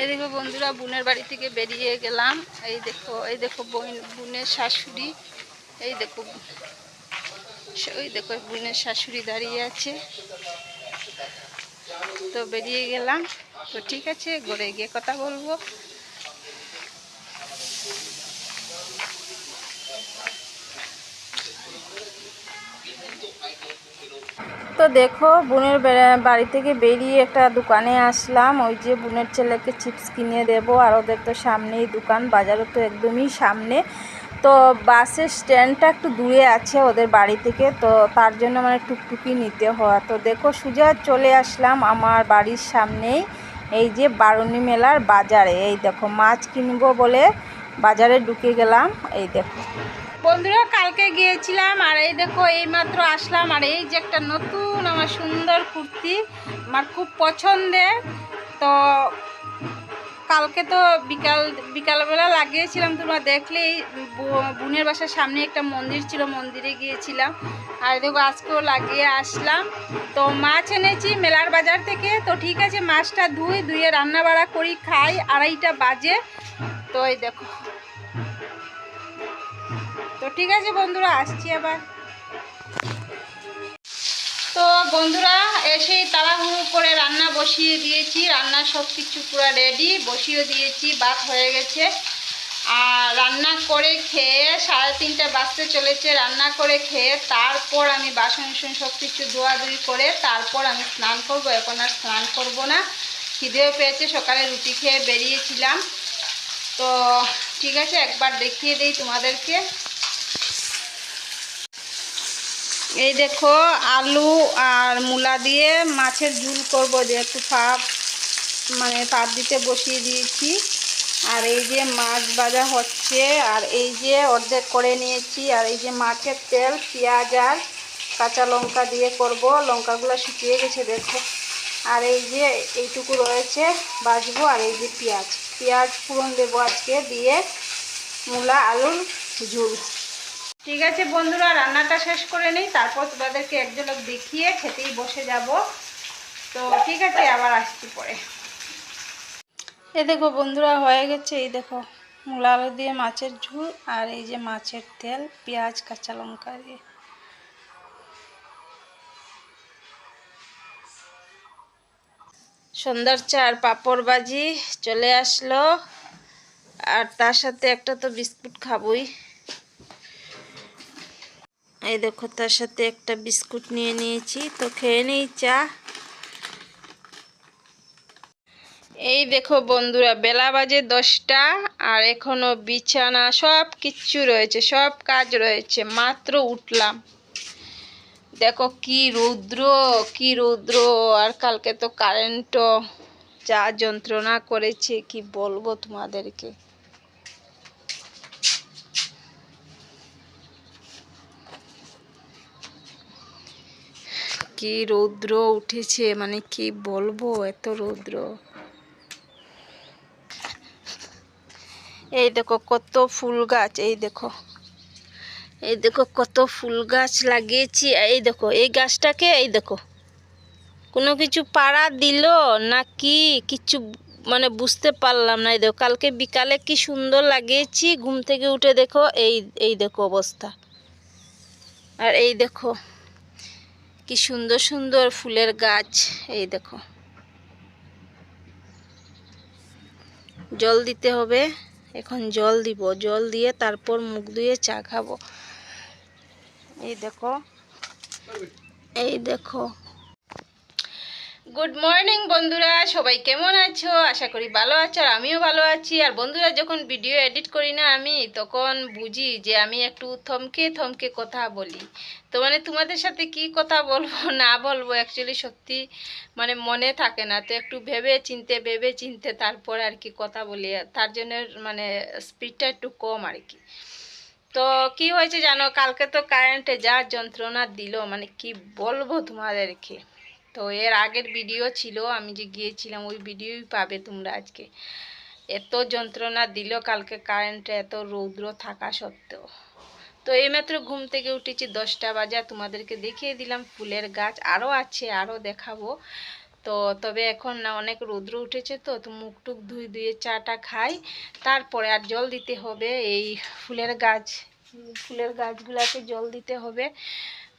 এই দেখো বন্ধুরা, বোনের বাড়ি থেকে বেরিয়ে গেলাম। এই দেখো এই দেখো বোন, বোনের শাশুড়ি। এই দেখো ওই দেখো বোনের শাশুড়ি দাঁড়িয়ে আছে। তো বেরিয়ে গেলাম। তো ঠিক আছে, ঘরে গিয়ে কথা বলব। তো দেখো, বোনের বাড়ি থেকে বেরিয়ে একটা দোকানে আসলাম। ওই যে বোনের ছেলেকে চিপস কিনে দেবো আর ওদের তো সামনেই দোকান, বাজারও তো একদমই সামনে। তো বাসের স্ট্যান্ডটা একটু দূরে আছে ওদের বাড়ি থেকে, তো তার জন্য মানে টুকটুকি নিতে হয়। তো দেখো, সোজা চলে আসলাম আমার বাড়ির সামনেই। এই যে বারুণী মেলার বাজারে, এই দেখো, মাছ কিনবো বলে বাজারে ঢুকে গেলাম। এই দেখো। বন্ধুরা, কালকে গিয়েছিলাম আর এই দেখো, এইমাত্র আসলাম আর এই যে একটা নতুন আমার সুন্দর কুর্তি, আমার খুব পছন্দের। তো কালকে তো বিকাল, বিকালবেলা লাগিয়েছিলাম, তোমরা দেখলেই, ব- বোনের বাসার সামনে একটা মন্দির ছিল, মন্দিরে গিয়েছিলাম। আর দেখো, আজকেও লাগিয়ে আসলাম। তো মাছ এনেছি মেলার বাজার থেকে। তো ঠিক আছে, মাছটা ধুই, ধুয়ে রান্না বাড়া করি, খাই, আড়াইটা বাজে। তো এই দেখো ঠিক আছে বন্ধুরা, আসছি আবার। তো বন্ধুরা, এসেই তাড়াহুড়ো করে রান্না বসিয়ে দিয়েছি। রান্না সব কিছু পুরো রেডি বসিয়ে দিয়েছি, ভাত হয়ে গেছে। আর রান্না করে খেয়ে সাড়ে তিনটে বাজতে চলেছে। রান্না করে খেয়ে তারপর আমি বাসন উসন সব কিছু ধোয়াধুয়ি করে তারপর আমি স্নান করব। এখন আর স্নান করব না। খিদেও পেয়েছে, সকালে রুটি খেয়ে বেরিয়েছিলাম। তো ঠিক আছে, একবার দেখিয়ে দিই তোমাদেরকে। এই দেখো, আলু আর মূলা দিয়ে মাছের ঝুল করব যে একটু মানে পাত দিতে বসিয়ে দিয়েছি। আর এই যে মাছ ভাজা হচ্ছে, আর এই যে অর্ধেক করে নিয়েছি, আর এই যে মাছের তেল, পেঁয়াজ আর কাঁচা লঙ্কা দিয়ে করব। লঙ্কাগুলো শুকিয়ে গেছে, দেখো। আর এই যে এইটুকু রয়েছে বাজবো আর এই যে পেঁয়াজ পেঁয়াজ পুরন দেবো আজকে দিয়ে মূলা আলুর ঝুল। ঠিক আছে বন্ধুরা, রান্নাটা শেষ করে নিই। তারপর তোমাদেরকে এক ঝলক দেখিয়ে খেতেই বসে যাব। তো ঠিক আছে, আবার আসছি পরে। এ দেখো বন্ধুরা, হয়ে গেছে। এই দেখো, মূলা আলু দিয়ে মাছের ঝুল আর এই যে মাছের তেল, পেঁয়াজ, কাঁচা লঙ্কা দিয়ে। সন্ধ্যার চা আর পাঁপড় ভাজি চলে আসলো। আর তার সাথে একটা তো বিস্কুট খাবই। এই দেখো, তার সাথে একটা বিস্কুট নিয়ে নিয়েছি। তো খেয়ে নেই চা। এই দেখো বন্ধুরা, বেলা বাজে দশটা আর এখনও বিছানা, সব কিচ্ছু রয়েছে, সব কাজ রয়েছে, মাত্র উঠলাম। দেখো কি রৌদ্র কি রৌদ্র, আর কালকে তো কারেন্টও যা যন্ত্রণা করেছে, কি বলব তোমাদেরকে। কি রৌদ্র উঠেছে? মানে কি বলব এত রৌদ্র? এই দেখো কত ফুল গাছ, এই দেখো। এই দেখো কত ফুল গাছ লাগিয়েছি। এই দেখো, এই গাছটাকে এই দেখো। কোনো কিছু পাড়া দিল না কি? কিছু মানে বুঝতে পারলাম না। এই দেখো, কালকে বিকালে কি সুন্দর লাগিয়েছি। ঘুম থেকে উঠে দেখো, এই এই দেখো অবস্থা। আর এই দেখো কি সুন্দর সুন্দর ফুলের গাছ। এই দেখো। জল দিতে হবে। এখন জল দিব। জল দিয়ে তারপর মুখ ধুয়ে চা খাব। এই দেখো। এই দেখো। গুড মর্নিং বন্ধুরা। সবাই কেমন আছো? আশা করি ভালো আছো, আর আমিও ভালো আছি। আর বন্ধুরা, যখন ভিডিও এডিট করি না আমি, তখন বুঝি যে আমি একটু থমকে থমকে কথা বলি। তো মানে তোমাদের সাথে কি কথা বলব, না বলব অ্যাকচুয়ালি সত্যি মানে মনে থাকে না। তো একটু ভেবে চিনতে ভেবে চিনতে তারপর আর কি কথা বলি। তার জন্য মানে স্পিডটা একটু কম আর কি। তো কি হয়েছে জানো? কালকে তো কারেন্টে যা যন্ত্রণা দিল মানে কি বলব তোমাদেরকে? তো এর আগের ভিডিও ছিল, আমি যে গিয়েছিলাম, ওই ভিডিওই পাবে তোমরা আজকে। এত যন্ত্রণা দিল কালকে কারেন্টে এত রৌদ্র থাকা সত্ত্বেও। তো এইমাত্র ঘুম থেকে উঠেছি দশটা বাজা, তোমাদেরকে দেখিয়ে দিলাম ফুলের গাছ আরও আছে আরও দেখাবো। তো তবে এখন না, অনেক রৌদ্র উঠেছে তো তো মুখ টুক ধুই ধুয়ে চাটা খাই, তারপরে আর জল দিতে হবে। এই ফুলের গাছ, ফুলের গাছগুলোকে জল দিতে হবে।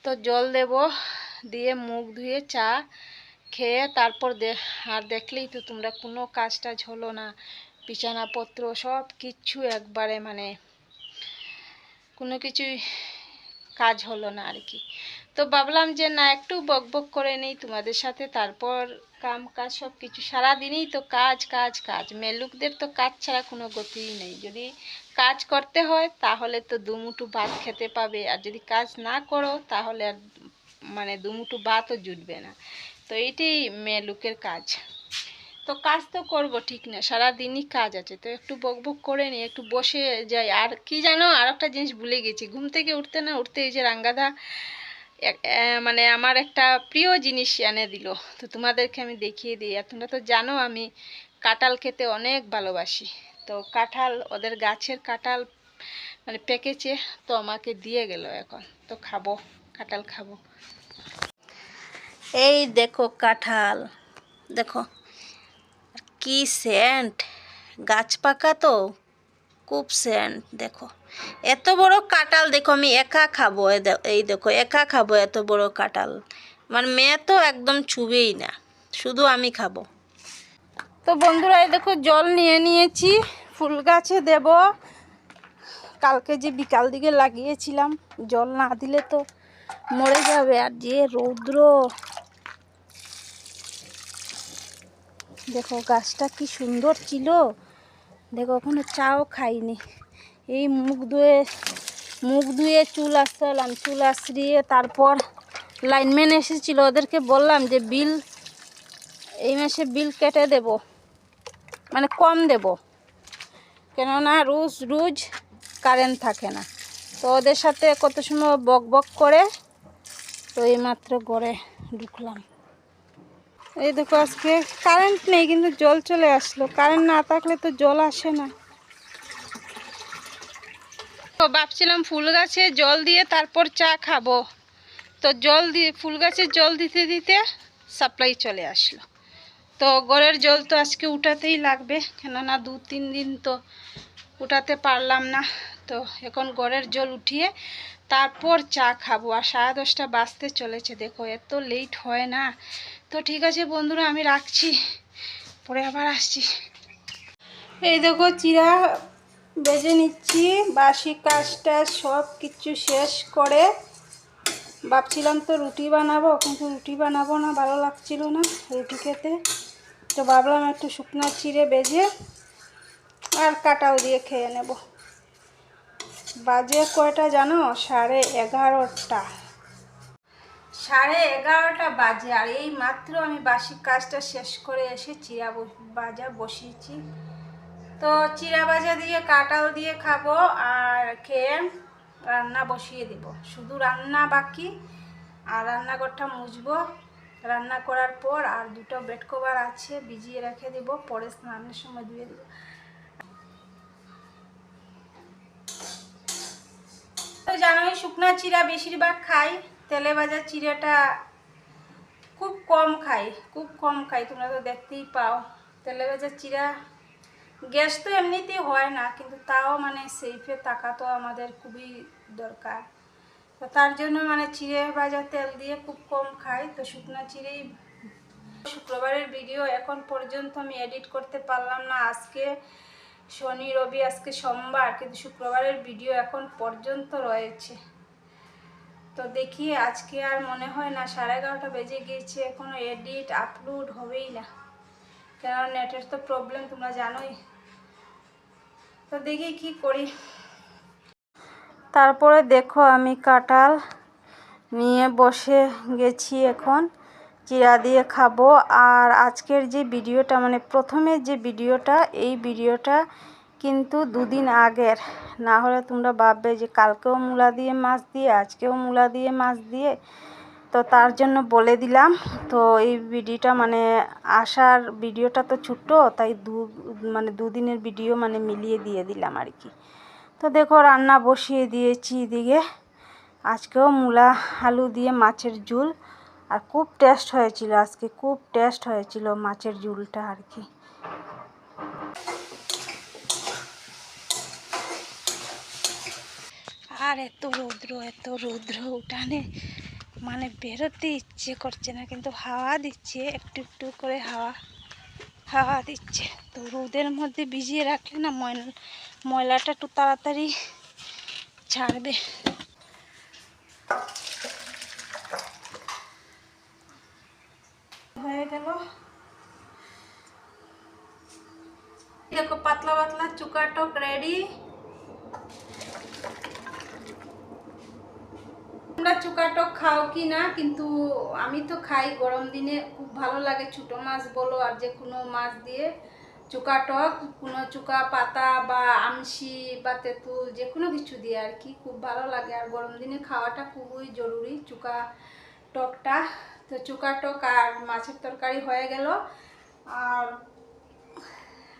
তো জল দেব, দিয়ে মুখ ধুয়ে চা খেয়ে তারপর আর দেখলেই তো তোমরা কোনো কাজ টাজ হলো না। বিছানাপত্র সব কিচ্ছু একবারে মানে কোনো কিছুই কাজ হলো না আর কি। তো ভাবলাম যে না, একটু বক বক করে নেই তোমাদের সাথে, তারপর কাম কাজ সব কিছু, সারাদিনই তো কাজ কাজ কাজ। মেলুকদের তো কাজ ছাড়া কোনো গতিই নেই। যদি কাজ করতে হয়, তাহলে তো দুমুঠো ভাত খেতে পাবে। আর যদি কাজ না করো, তাহলে আর মানে দুমুঠো ভাতও জুটবে না। তো এইটাই মেয়ে লোকের কাজ। তো কাজ তো করব, ঠিক না, সারাদিনই কাজ আছে। তো একটু বক বক করে নিই একটু বসে যাই। আর কি জানো আর একটা জিনিস ভুলে গেছি। ঘুম থেকে উঠতে না, উঠতে এই যে রাঙ্গাদা মানে আমার একটা প্রিয় জিনিস এনে দিল। তো তোমাদেরকে আমি দেখিয়ে দিই। আর তোমরা তো জানো, আমি কাঁঠাল খেতে অনেক ভালোবাসি। তো কাঁঠাল, ওদের গাছের কাঁঠাল মানে পেকেছে তো আমাকে দিয়ে গেল এখন। তো খাব, কাঁঠাল খাব। এই দেখো কাঁঠাল, দেখো। কি সেন্ট গাছ পাকা তো? খুব সেন্ট দেখো। এত বড় কাঁঠাল দেখো, আমি একা খাব এই দেখো, একা খাব এত বড় কাঁঠাল। আমার মেয়ে তো একদম ছুবেই না, শুধু আমি খাব। তো বন্ধুরা দেখো জল নিয়ে নিয়েছি। ফুল গাছে দেব। কালকে যে বিকাল দিকে লাগিয়েছিলাম, জল না দিলে তো মরে যাবে। আর যে রৌদ্র। দেখো, গাছটা কি সুন্দর ছিল। দেখো ওখানে চাও খাইনি। এই মুখ ধুয়ে মুখ ধুয়ে চুল আসলাম চুল আশ্রিয়ে তারপর লাইনম্যান এসেছিল। ওদেরকে বললাম যে, বিল, এই মাসে বিল কেটে দেব। মানে কম দেব। কেননা রোজ রোজ কারেন্ট থাকে না। তো ওদের সাথে কত সময় বক বক করে, তো এইমাত্র ঘরে ঢুকলাম। এই দেখো আজকে কারেন্ট নেই, কিন্তু জল চলে আসলো। কারেন্ট না থাকলে তো জল আসে না। তো ভাবছিলাম ফুল গাছে জল দিয়ে তারপর চা খাব। তো জল দিয়ে ফুল গাছে জল দিতে দিতে সাপ্লাই চলে আসলো। তো গড়ের জল তো আজকে উঠাতেই লাগবে, কেননা দু তিন দিন তো উঠাতে পারলাম না। তো এখন গড়ের জল উঠিয়ে তারপর চা খাব, আর সাড়ে দশটা বাজতে চলেছে, দেখো এত লেট হয় না। তো ঠিক আছে বন্ধুরা, আমি রাখছি, পরে আবার আসছি। এই দেখো চিরা বেজে নিচ্ছি, বাসি কাজটা সব কিছু শেষ করে। ভাবছিলাম তো রুটি বানাবো, কিন্তু রুটি বানাবো না, ভালো লাগছিল না রুটি খেতে। তো ভাবলাম একটু শুকনো চিড়ে বেজে আর কাটাও দিয়ে খেয়ে নেব। বাজে কয়টা জানো? সাড়ে এগারোটা। সাড়ে এগারোটা বাজে আর এই মাত্র আমি বাসি কাজটা শেষ করে এসে চিরা ব- ভাজা বসিয়েছি। তো চিরা বাজা দিয়ে কাঁঠাল দিয়ে খাব আর খেয়ে রান্না বসিয়ে দেব। শুধু রান্না বাকি আর রান্নাঘরটা মুছবো। রান্না করার পর আর দুটো বেড কভার আছে, ভিজিয়ে রেখে দেবো, পরে স্নানের সময় ধুয়ে দেবো। তো জানোই, শুকনা চিরা বেশিরভাগ খাই, তেলে ভাজা চিড়াটা খুব কম খাই, খুব কম খাই, তোমরা তো দেখতেই পাও। তেলে ভাজা চিরা গ্যাস তো এমনিতেই হয় না, কিন্তু তাও মানে সেইফে থাকা তো আমাদের খুবই দরকার। তো তার জন্য মানে চিড়ে ভাজা তেল দিয়ে খুব কম খাই, তো শুকনো চিড়েই শুক্রবারের ভিডিও এখন পর্যন্ত আমি এডিট করতে পারলাম না। আজকে শনি, রবি, আজকে সোমবার, কিন্তু শুক্রবারের ভিডিও এখন পর্যন্ত রয়েছে। তো দেখি আজকে আর মনে হয় না সাড়ে এগারোটা বেজে গিয়েছে, এখনও এডিট আপলোড হবেই না। কারণ নেটের তো প্রবলেম তোমরা জানোই। তো দেখি কি করি। তারপরে দেখো আমি কাঁঠাল নিয়ে বসে গেছি এখন। চিরা দিয়ে খাব। আর আজকের যে ভিডিওটা মানে প্রথমে যে ভিডিওটা, এই ভিডিওটা কিন্তু দুদিন আগের। না হলে তোমরা ভাববে যে কালকেও মূলা দিয়ে মাছ দিয়ে, আজকেও মূলা দিয়ে মাছ দিয়ে। তো তার জন্য বলে দিলাম। তো এই ভিডিওটা মানে আসার ভিডিওটা তো ছোট্ট, তাই দু মানে দুদিনের ভিডিও মানে মিলিয়ে দিয়ে দিলাম আর কি। তো দেখো রান্না বসিয়ে দিয়েছি এদিকে। আজকেও মূলা, আলু দিয়ে মাছের ঝুল। আর খুব টেস্ট হয়েছিল আজকে, খুব টেস্ট হয়েছিল মাছের ঝুলটা আর কি। আর এত রৌদ্র এত রৌদ্র উঠানে। মানে বেরোতে ইচ্ছে করছে না, কিন্তু হাওয়া দিচ্ছে, একটু একটু করে হাওয়া। হাওয়া দিচ্ছে। তো রোদের মধ্যে ভিজিয়ে রাখলে না ময়লা, ময়লাটা একটু তাড়াতাড়ি ছাড়বে। হয়ে গেল। দেখো, পাতলা পাতলা চুকাটক রেডি। তোমরা চুকাটক খাও কি না, কিন্তু আমি তো খাই, গরম দিনে খুব ভালো লাগে ছোটো মাছ বলো আর যে কোনো মাছ দিয়ে। চুকাটক কোনো চুকা পাতা বা আমসি বা তেঁতুল যে কোনো কিছু দিয়ে আর কি, খুব ভালো লাগে। আর গরম দিনে খাওয়াটা খুবই জরুরি চুকা টকটা তো চুকা টক আর মাছের তরকারি হয়ে গেল। আর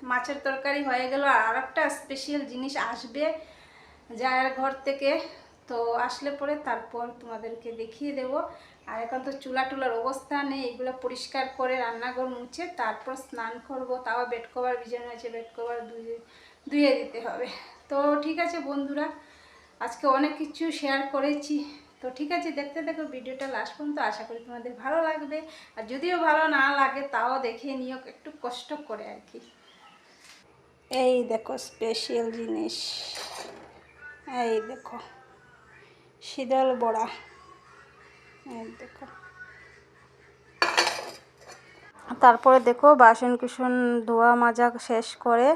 মাছের তরকারি হয়ে গেল। আর একটা স্পেশাল জিনিস আসবে যার ঘর থেকে। তো আসলে পরে তারপর তোমাদেরকে দেখিয়ে দেব। আর এখন তো চুলা টুলার অবস্থা নেই, এগুলো পরিষ্কার করে রান্নাঘর মুছে তারপর স্নান করব। তাও বেড কভার ভিজানো আছে বেড কভার ধুয়ে দিতে হবে। তো ঠিক আছে বন্ধুরা, আজকে অনেক কিছু শেয়ার করেছি। তো ঠিক আছে, দেখতে দেখো ভিডিওটা লাস্ট পর্যন্ত। আশা করি তোমাদের ভালো লাগবে। আর যদিও ভালো না লাগে, তাও দেখে নিও, একটু কষ্ট করে আর কি। এই দেখো স্পেশাল জিনিস। এই দেখো। শীতল বড়া। দেখো। তারপরে দেখো বাসন কুসন ধোয়া মাজা শেষ করে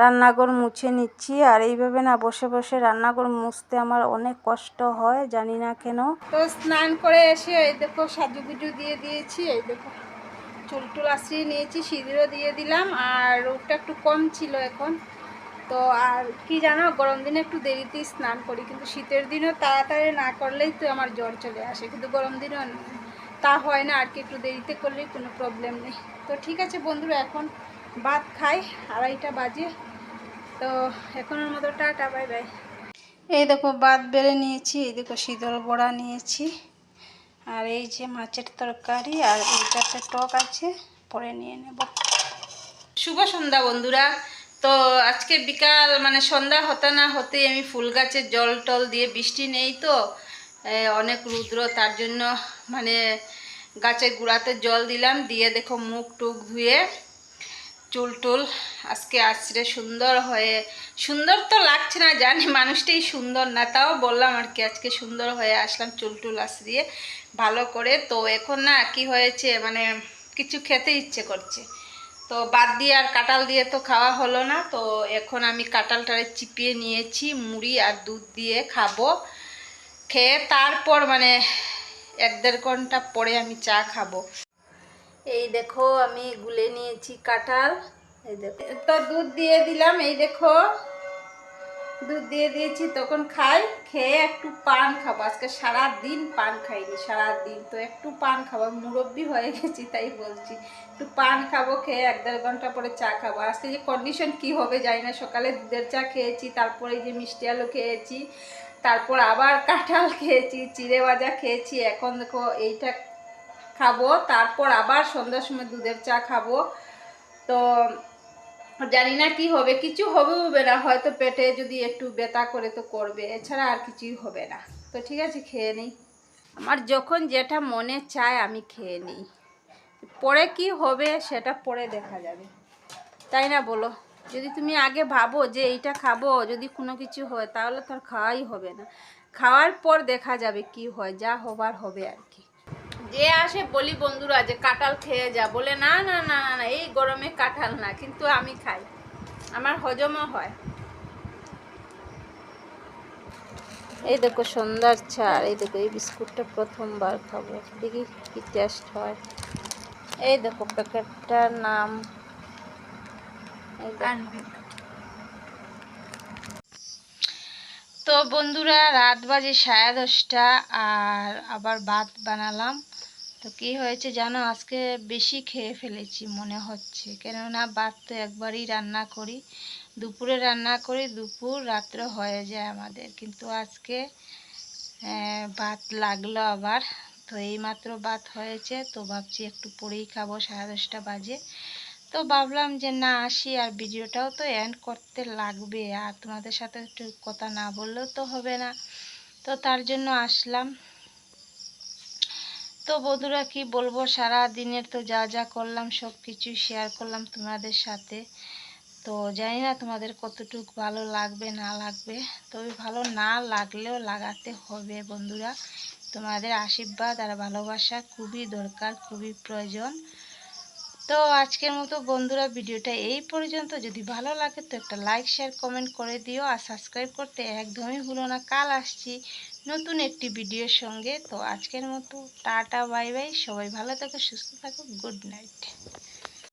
রান্নাঘর মুছে নিচ্ছি। আর এইভাবে না বসে বসে রান্নাঘর মুছতে আমার অনেক কষ্ট হয়, জানি না কেন। তো স্নান করে এসে এই দেখো সাজু সাজুগুজু দিয়ে দিয়েছি। এই দেখো, চুল টুল আশ্রিয়ে নিয়েছি, সিঁদুরও দিয়ে দিলাম। আর রোগটা একটু কম ছিল এখন। তো আর কি জানো, গরম দিনে একটু দেরিতেই স্নান করি, কিন্তু শীতের দিনও তাড়াতাড়ি না করলেই তো আমার জ্বর চলে আসে, কিন্তু গরম দিনও তা হয় না, আর কি একটু দেরিতে করলেই কোনো প্রবলেম নেই। তো ঠিক আছে বন্ধুরা, এখন ভাত খাই, আড়াইটা বাজে। তো এখনের মতো টাটা, বাই বাই। এই দেখো ভাত বেড়ে নিয়েছি, এই দেখো শীতল বড়া নিয়েছি, আর এই যে মাছের তরকারি, আর এইটাতে টক আছে, পরে নিয়ে নেব। শুভ সন্ধ্যা বন্ধুরা। তো আজকে বিকাল মানে সন্ধ্যা হতে না হতেই আমি ফুল গাছের জল টল দিয়ে বৃষ্টি নেই তো। অনেক রুদ্র, তার জন্য মানে গাছের গুঁড়াতে জল দিলাম, দিয়ে দেখো মুখ টুক ধুয়ে চুল টুল আজকে আছড়ে সুন্দর হয়ে, সুন্দর তো লাগছে না, জানি মানুষটাই সুন্দর না, তাও বললাম আর কি, আজকে সুন্দর হয়ে আসলাম চুল টুল আছড়িয়ে, ভালো করে। তো এখন না কি হয়েছে মানে কিছু খেতে ইচ্ছে করছে। তো বাদ দিয়ে আর কাঁঠাল দিয়ে তো খাওয়া হলো না। তো এখন আমি কাঁঠালটারে চিপিয়ে নিয়েছি, মুড়ি আর দুধ দিয়ে খাব। খেয়ে তারপর মানে এক দেড় ঘণ্টা পরে আমি চা খাব। এই দেখো আমি গুলে নিয়েছি কাঁঠাল। এই দেখো। তো দুধ দিয়ে দিলাম, এই দেখো। দুধ দিয়ে দিয়েছি, তখন খাই, খেয়ে একটু পান খাব। আজকে সারা দিন পান খাইনি সারা দিন তো একটু পান খাব। মুরব্বি হয়ে গেছি, তাই বলছি, একটু পান খাব, খেয়ে এক দেড় ঘণ্টা পরে চা খাব। আজকে যে কন্ডিশন কি হবে জানি না, সকালে দুধের চা খেয়েছি, তারপরে যে মিষ্টি আলু খেয়েছি, তারপর আবার কাঁঠাল খেয়েছি, চিড়ে ভাজা খেয়েছি, এখন দেখো এইটা খাব, তারপর আবার সন্ধ্যার সময় দুধের চা খাব। তো জানি না কি হবে, কিছু হবে হবে না, হয়তো পেটে যদি একটু ব্যথা করে তো করবে, এছাড়া আর কিছুই হবে না। তো ঠিক আছে, খেয়ে নিই। আমার যখন যেটা মনে চায় আমি খেয়ে নিই। পরে কি হবে সেটা পরে দেখা যাবে। তাই না বলো? যদি তুমি আগে ভাবো যে এইটা খাব, যদি কোনো কিছু হয়, তাহলে তো আর খাওয়াই হবে না। খাওয়ার পর দেখা যাবে কি হয়, যা হবার হবে আর কি। যে আসে বলি বন্ধুরা যে কাঁঠাল খেয়ে যা। বলে না না না না না এই গরমে কাঁঠাল না কিন্তু আমি খাই। আমার হজমও হয়। এই দেখো সন্ধ্যার চা আর এই দেখো এই বিস্কুটটা প্রথমবার খাব। দেখি কি টেস্ট হয়। এই দেখো প্যাকেটটার নাম। তো বন্ধুরা রাত বাজে সাড়ে দশটা আর আবার ভাত বানালাম। তো কি হয়েছে জানো? আজকে বেশি খেয়ে ফেলেছি মনে হচ্ছে। কেননা ভাত তো একবারই রান্না করি। দুপুরে রান্না করি, দুপুর রাত্রে হয়ে যায় আমাদের। কিন্তু আজকে ভাত লাগল আবার। তো এইমাত্র ভাত হয়েছে, তো ভাবছি একটু পরেই খাব, সাড়ে দশটা বাজে। তো ভাবলাম যে না, আসি আর ভিডিওটাও তো এন্ড করতে লাগবে। আর তোমাদের সাথে একটু কথা না বললেও তো হবে না। তো তার জন্য আসলাম। তো বন্ধুরা কি বলব সারা দিনের তো যা যা করলাম সব কিছু শেয়ার করলাম তোমাদের সাথে। তো জানি না তোমাদের কতটুকু ভালো লাগবে, না লাগবে। তবে ভালো না লাগলেও লাগাতে হবে বন্ধুরা। তোমাদের আশীর্বাদ আর ভালোবাসা খুবই দরকার, খুবই প্রয়োজন। তো আজকের মতো বন্ধুরা ভিডিওটা এই পর্যন্ত। যদি ভালো লাগে তো একটা লাইক শেয়ার কমেন্ট করে দিও। আর সাবস্ক্রাইব করতে একদমই ভুলো না। কাল আসছি। নতুন একটি ভিডিওর সঙ্গে। তো আজকের মতো, টাটা, বাই বাই। সবাই ভালো থাকো, সুস্থ থাকো, গুড নাইট।